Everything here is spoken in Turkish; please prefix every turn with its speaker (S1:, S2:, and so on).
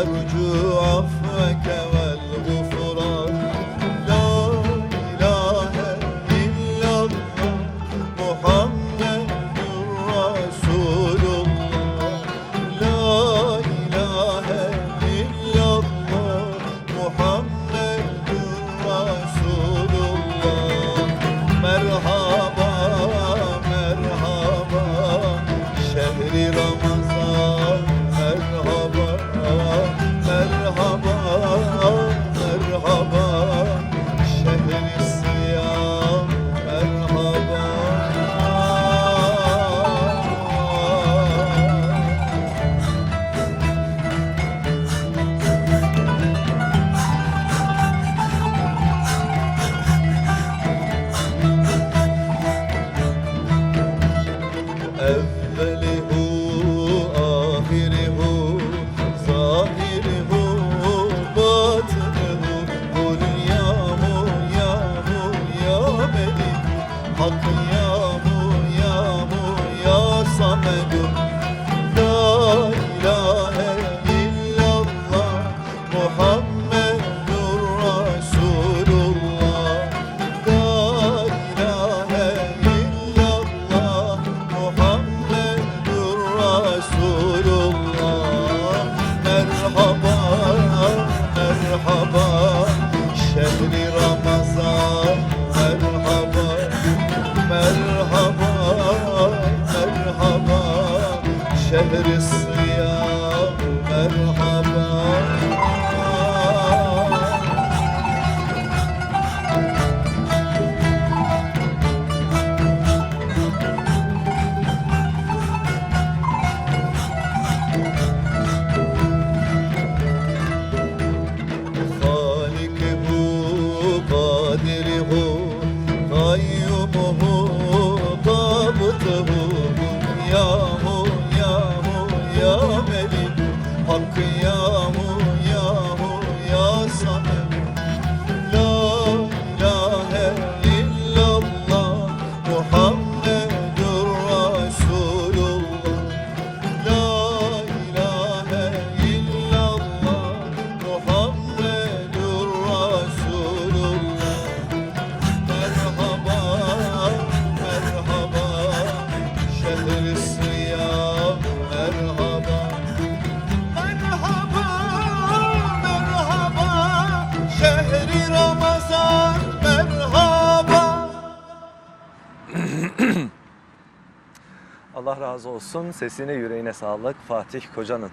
S1: أرجو عفوك والغفران لا إله إلا الله محمد رسول الله لا إله إلا الله محمد رسول الله مرحبا مرحبا شهر رمضان Heavenly merhaba Şehri Ramazan merhaba Merhaba merhaba Şehri home.
S2: Allah razı olsun. Sesine yüreğine sağlık Fatih Koca'nın.